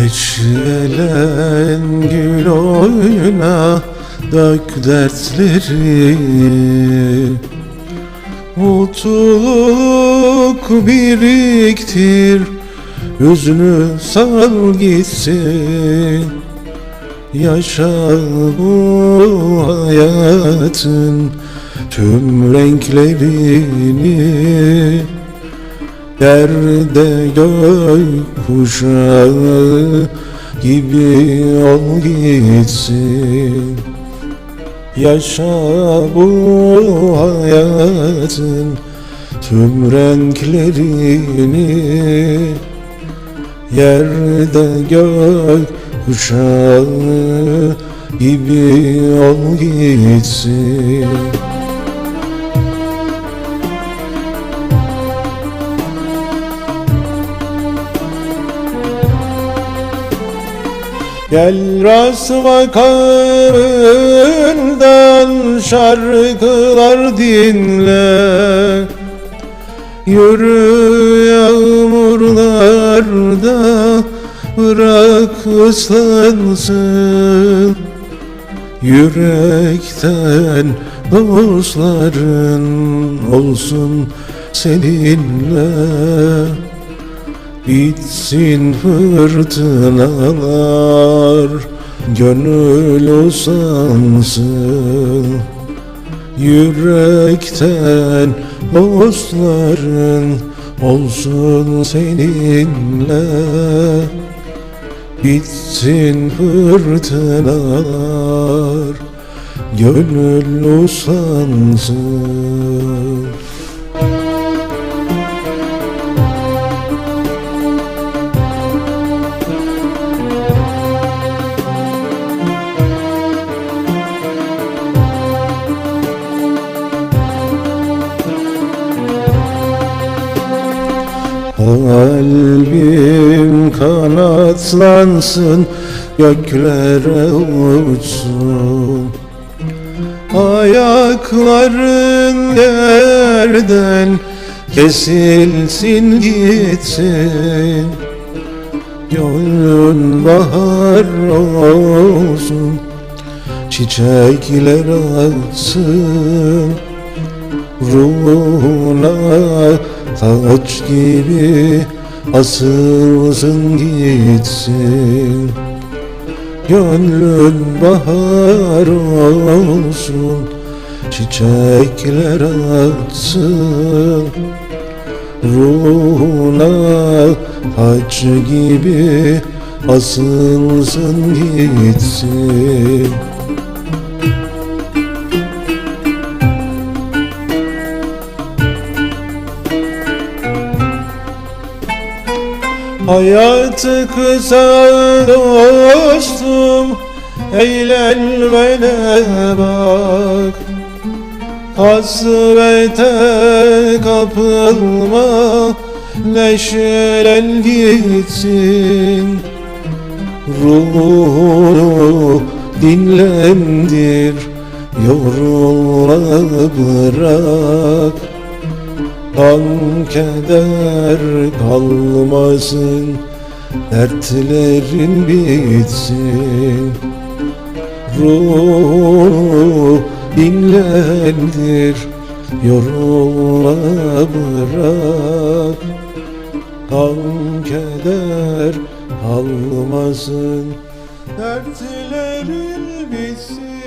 Neşelen gül oyna Dök dertleri. Mutluluk biriktir Hüznü sal gitsin. Yaşa bu hayatın Tüm renklerini Yerde gök kuşağı gibi ol gitsin. Yaşa bu hayatın tüm renklerini. Yerde gök kuşağı gibi ol gitsin Gel rasma kavurdan şarkılar dinle. Yürü yağmurlarda bırak ıslansın. Yürekten dostların olsun seninle Bitsin fırtınalar Gönül usansın Yürekten dostların Olsun seninle. Bitsin fırtınalar Gönül usansın Kalbim kanatlansın göklere uçsun. Ayakların yerden kesilsin gitsin. Gönlün bahar olsun Çiçekler açsın Ruhuna taç gibi asılsın gitsin. Gönlün bahar olsun Çiçekler açsın Ruhuna taç gibi asılsın gitsin Hayatı kısa dostum. Eğlenmene bak. Hasrete kapılma Neşelen gitsin. Ruhunu dinlendir Yorulma bırak Gam keder kalmasın Dertlerin bitsin. Ruh dinlendir Yorulma bırak. Gam keder kalmasın Dertlerin bitsin